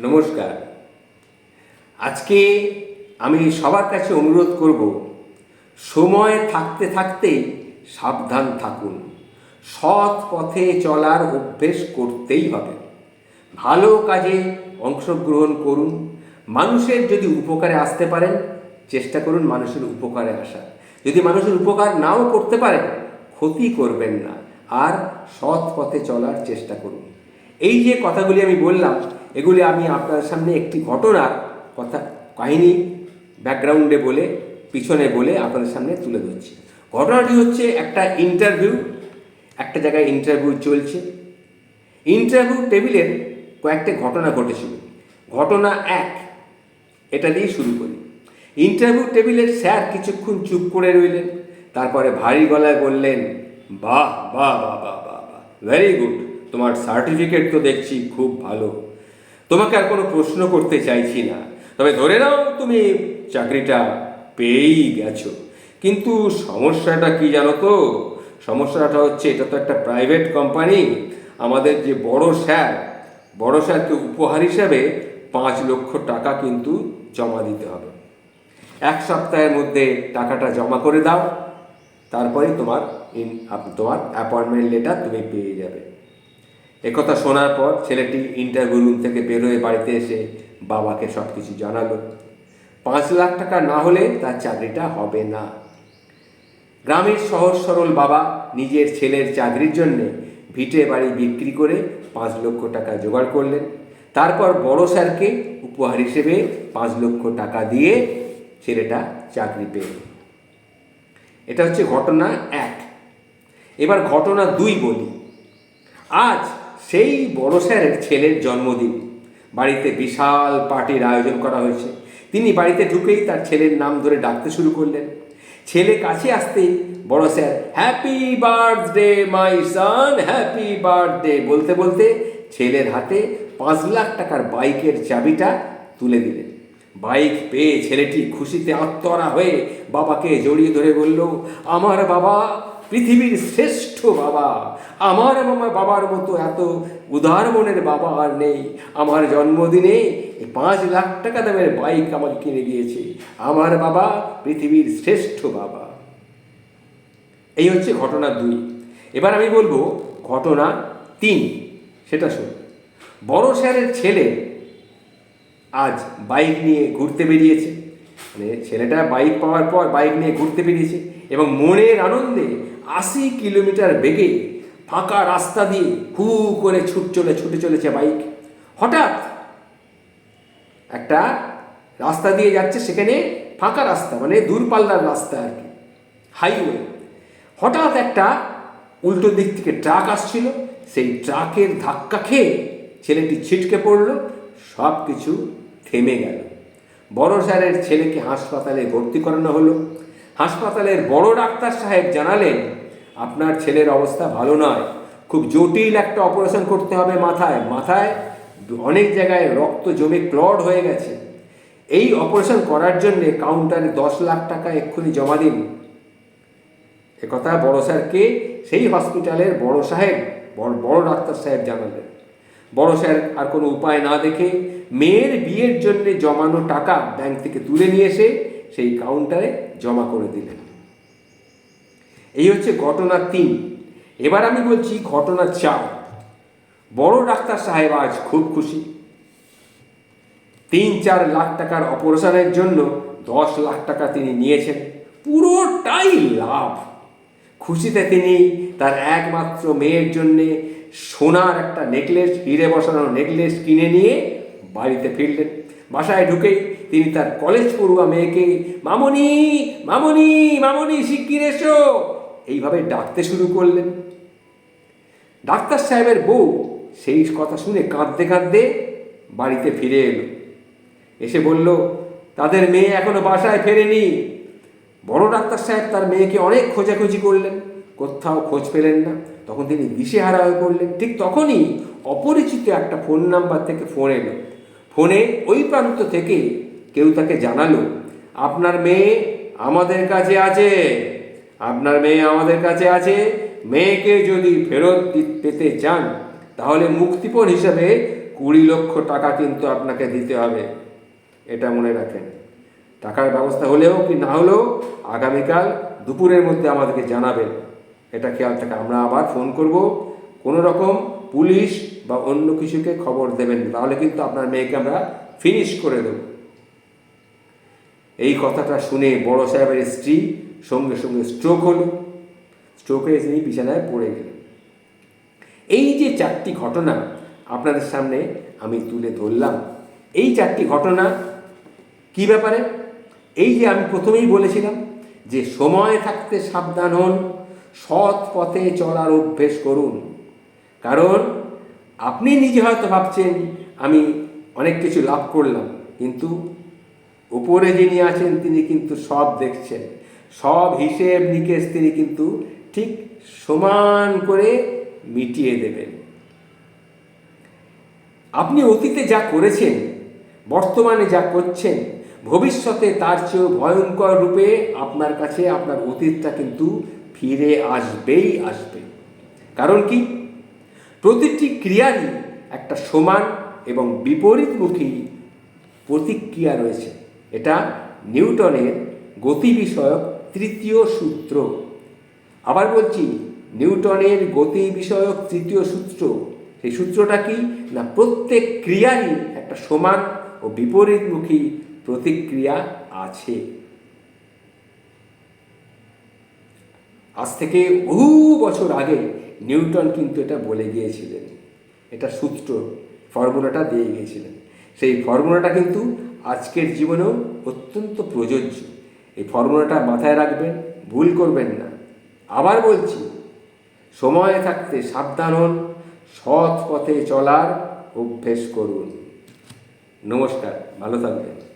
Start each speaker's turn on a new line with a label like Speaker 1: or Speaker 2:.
Speaker 1: নমস্কার। আজকে আমি সবার কাছে অনুরোধ করব, সময় থাকতে থাকতেই সাবধান থাকুন। সৎ পথে চলার অভ্যেস করতেই হবে। ভালো কাজে অংশগ্রহণ করুন। মানুষের যদি উপকারে আসতে পারেন, চেষ্টা করুন মানুষের উপকারে আসা যদি মানুষের উপকার নাও করতে পারেন, ক্ষতি করবেন না। আর সৎ পথে চলার চেষ্টা করুন। এই যে কথাগুলি আমি বললাম এগুলি আমি আপনার সামনে একটি ঘটনার কথা, কাহিনী ব্যাকগ্রাউন্ডে বলে, পিছনে বলে আপনাদের সামনে তুলে ধরছি। ঘটনাটি হচ্ছে একটা ইন্টারভিউ একটা জায়গায় ইন্টারভিউ চলছে। ইন্টারভিউ টেবিলের কয়েকটা ঘটনা ঘটেছিল। ঘটনা এক, এটা দিয়ে শুরু করি। ইন্টারভিউ টেবিলের স্যার কিছুক্ষণ চুপ করে রইলেন, তারপরে ভারী গলায় বললেন, বাহ বাহ বাহ বাহ বাহ বাহ ভেরি গুড তোমার সার্টিফিকেট তো দেখছি, খুব ভালো। তোমাকে আর কোনো প্রশ্ন করতে চাইছি না। তবে ধরে নাও তুমি চাকরিটা পেয়েই গেছো। কিন্তু সমস্যাটা কি জানো তো? সমস্যাটা হচ্ছে এটা তো একটা প্রাইভেট কোম্পানি আমাদের যে বড় স্যার, বড় স্যারকে উপহার হিসাবে পাঁচ লক্ষ টাকা কিন্তু জমা দিতে হবে। এক সপ্তাহের মধ্যে টাকাটা জমা করে দাও। তারপরে তোমার তোমার অ্যাপয়েন্টমেন্ট লেটার তুমি পেয়ে যাবে। একথা শোনার পর ছেলেটি ইন্টারভিউ রুম থেকে বেরোয় বাড়িতে এসে বাবাকে সব কিছু জানালো। পাঁচ লাখ টাকা না হলে তার চাকরিটা হবে না। গ্রামের সহজ সরল বাবা নিজের ছেলের চাকরির জন্যে ভিটে বাড়ি বিক্রি করে পাঁচ লক্ষ টাকা জোগাড় করলেন। তারপর বড় স্যারকে উপহার হিসেবে পাঁচ লক্ষ টাকা দিয়ে ছেলেটা চাকরি পেল। এটা হচ্ছে ঘটনা এক। এবার ঘটনা দুই বলি। আজ সেই বড় স্যারের ছেলের জন্মদিন। বাড়িতে বিশাল পার্টির আয়োজন করা হয়েছে। তিনি বাড়িতে ঢুকেই তার ছেলের নাম ধরে ডাকতে শুরু করলেন। ছেলে কাছে আসতেই বড় sir happy birthday my son happy birthday বলতে বলতে ছেলের হাতে পাঁচ লাখ টাকার বাইকের চাবিটা তুলে দিলেন। বাইক পেয়ে ছেলেটি খুশিতে আত্মরা হয়ে বাবাকে জড়িয়ে ধরে বলল, আমার বাবা পৃথিবীর শ্রেষ্ঠ বাবা। আমার মামা বাবার মতো এত উদার মনের বাবা আর নেই। আমার জন্মদিনে পাঁচ লাখ টাকা দামের বাইক আমাকে কিনে দিয়েছে। আমার বাবা পৃথিবীর শ্রেষ্ঠ বাবা। এই হচ্ছে ঘটনা দুই। এবার আমি বলব ঘটনা তিন। সেটা শুন বড় স্যারের ছেলে আজ বাইক নিয়ে ঘুরতে বেরিয়েছে। মানে ছেলেটা বাইক পাওয়ার পর বাইক নিয়ে ঘুরতে বেরিয়েছে এবং মনের আনন্দে আশি কিলোমিটার বেগে ফাঁকা রাস্তা দিয়ে হু করে ছুট চলে, ছুটে চলেছে বাইক হঠাৎ একটা রাস্তা দিয়ে যাচ্ছে, সেখানে ফাঁকা রাস্তা মানে দূরপাল্লার রাস্তা আর কি হাইওয়ে হঠাৎ একটা উল্টো দিক থেকে ট্রাক আসছিল, সেই ট্রাকের ধাক্কা খেয়ে ছেলেটি ছিটকে পড়ল সব কিছু থেমে গেল। বড় স্যারের ছেলেকে হাসপাতালে ভর্তি করানো হলো। হাসপাতালের বড় ডাক্তার সাহেব জানালেন, আপনার ছেলের অবস্থা ভালো নয়। খুব জটিল একটা অপারেশন করতে হবে মাথায়। মাথায় অনেক জায়গায় রক্ত জমে ক্লড হয়ে গেছে। এই অপারেশন করার জন্য কাউন্টারে দশ লাখ টাকা এক্ষুনি জমা দিন। একথা বড় স্যারকে সেই হসপিটালের বড় সাহেব বড় বড় ডাক্তার সাহেব জানালেন। বড় স্যার, আর কোনো উপায় না দেখে মেয়ের বিয়ের জন্য জমানো টাকা ব্যাংক থেকে তুলে নিয়ে এসে সেই কাউন্টারে জমা করে দিলেন। এই হচ্ছে ঘটনা তিন এবার আমি বলছি ঘটনা চার বড় ডাক্তার সাহেব আজ খুব খুশি। তিন চার লাখ টাকার অপারেশনের জন্য দশ লাখ টাকা তিনি নিয়েছেন। পুরোটাই লাভ। খুশিতে তিনি তার একমাত্র মেয়ের জন্যে সোনার একটা নেকলেস হিরে বসানো নেকলেস কিনে নিয়ে বাড়িতে ফিরলেন। বাসায় ঢুকেই তিনি তার কলেজ পড়ুয়া মেয়েকে, মামনি মামনি মামনি, শিগগির এসো! এইভাবে ডাকতে শুরু করলেন। ডাক্তার সাহেবের বউ সেই কথা শুনে কাঁদতে কাঁদতে বাড়িতে ফিরে এলো। এসে বলল, তাদের মেয়ে এখনও বাসায় ফেরেনি। বড় ডাক্তার সাহেব তার মেয়েকে অনেক খোঁজাখুঁজি করলেন। কোথাও খোঁজ পেলেন না। তখন তিনি দিশেহারা হয়ে পড়লেন। ঠিক তখনই অপরিচিত একটা ফোন নাম্বার থেকে ফোন এলো। ফোনে ওই প্রান্ত থেকে কেউ তাকে জানালো, আপনার মেয়ে আমাদের কাছে আছে, আপনার মেয়ে আমাদের কাছে আছে, মেয়েকে যদি ফেরত পেতে চান, তাহলে মুক্তিপণ হিসাবে কুড়ি লক্ষ টাকা কিন্তু আপনাকে দিতে হবে। এটা মনে রাখেন। টাকার ব্যবস্থা হলেও কি না হলেও আগামীকাল দুপুরের মধ্যে আমাদেরকে জানাবেন। এটা খেয়াল থাকে। আমরা আবার ফোন করব, কোনো রকম পুলিশ বা অন্য কিছুকে খবর দেবেন। তাহলে কিন্তু আপনার মেয়েকে আমরা ফিনিশ করে দেব। এই কথাটা শুনে বড় সাহেবের স্ত্রী সঙ্গে সঙ্গে স্ট্রোক হলো। স্ট্রোক তিনি বিছানায় পড়ে গেলেন। এই যে চারটি ঘটনা আপনাদের সামনে আমি তুলে ধরলাম, এই চারটি ঘটনা কি ব্যাপারে? এই যে আমি প্রথমেই বলেছিলাম যে সময় থাকতে সাবধান হন সৎ পথে চলার অভ্যেস করুন। কারণ আপনি নিজে হয়তো ভাবছেন, আমি অনেক কিছু লাভ করলাম। কিন্তু উপরে যিনি আছেন, তিনি কিন্তু সব দেখছেন। সব হিসেব নিকেশ তিনি কিন্তু ঠিক সমান করে মিটিয়ে দেবেন। আপনি অতীতে যা করেছেন, বর্তমানে যা করছেন, ভবিষ্যতে তার চেয়েও ভয়ঙ্কর রূপে আপনার কাছে, আপনার অতীতটা কিন্তু ফিরে আসবেই আসবে। কারণ কি? প্রতিটি ক্রিয়ারই একটা সমান এবং বিপরীতমুখী প্রতিক্রিয়া রয়েছে। এটা নিউটনের গতি বিষয়ক তৃতীয় সূত্র। আবার বলছি, নিউটনের গতি বিষয়ক তৃতীয় সূত্র। সেই সূত্রটা কি? না, প্রত্যেক ক্রিয়ারই একটা সমান ও বিপরীতমুখী প্রতিক্রিয়া আছে। আজ থেকে বহু বছর আগে নিউটন কিন্তু এটা বলে গিয়েছিলেন। এটা সূত্র, ফর্মুলাটা দিয়ে গিয়েছিলেন। সেই ফর্মুলাটা কিন্তু আজকের জীবনেও অত্যন্ত প্রযোজ্য। এই ফর্মুলাটা মাথায় রাখবেন, ভুল করবেন না। আবার বলছি, সময় থাকতে সাবধান হন, সৎ পথে চলার অভ্যেস করুন। নমস্কার, ভালো থাকবেন।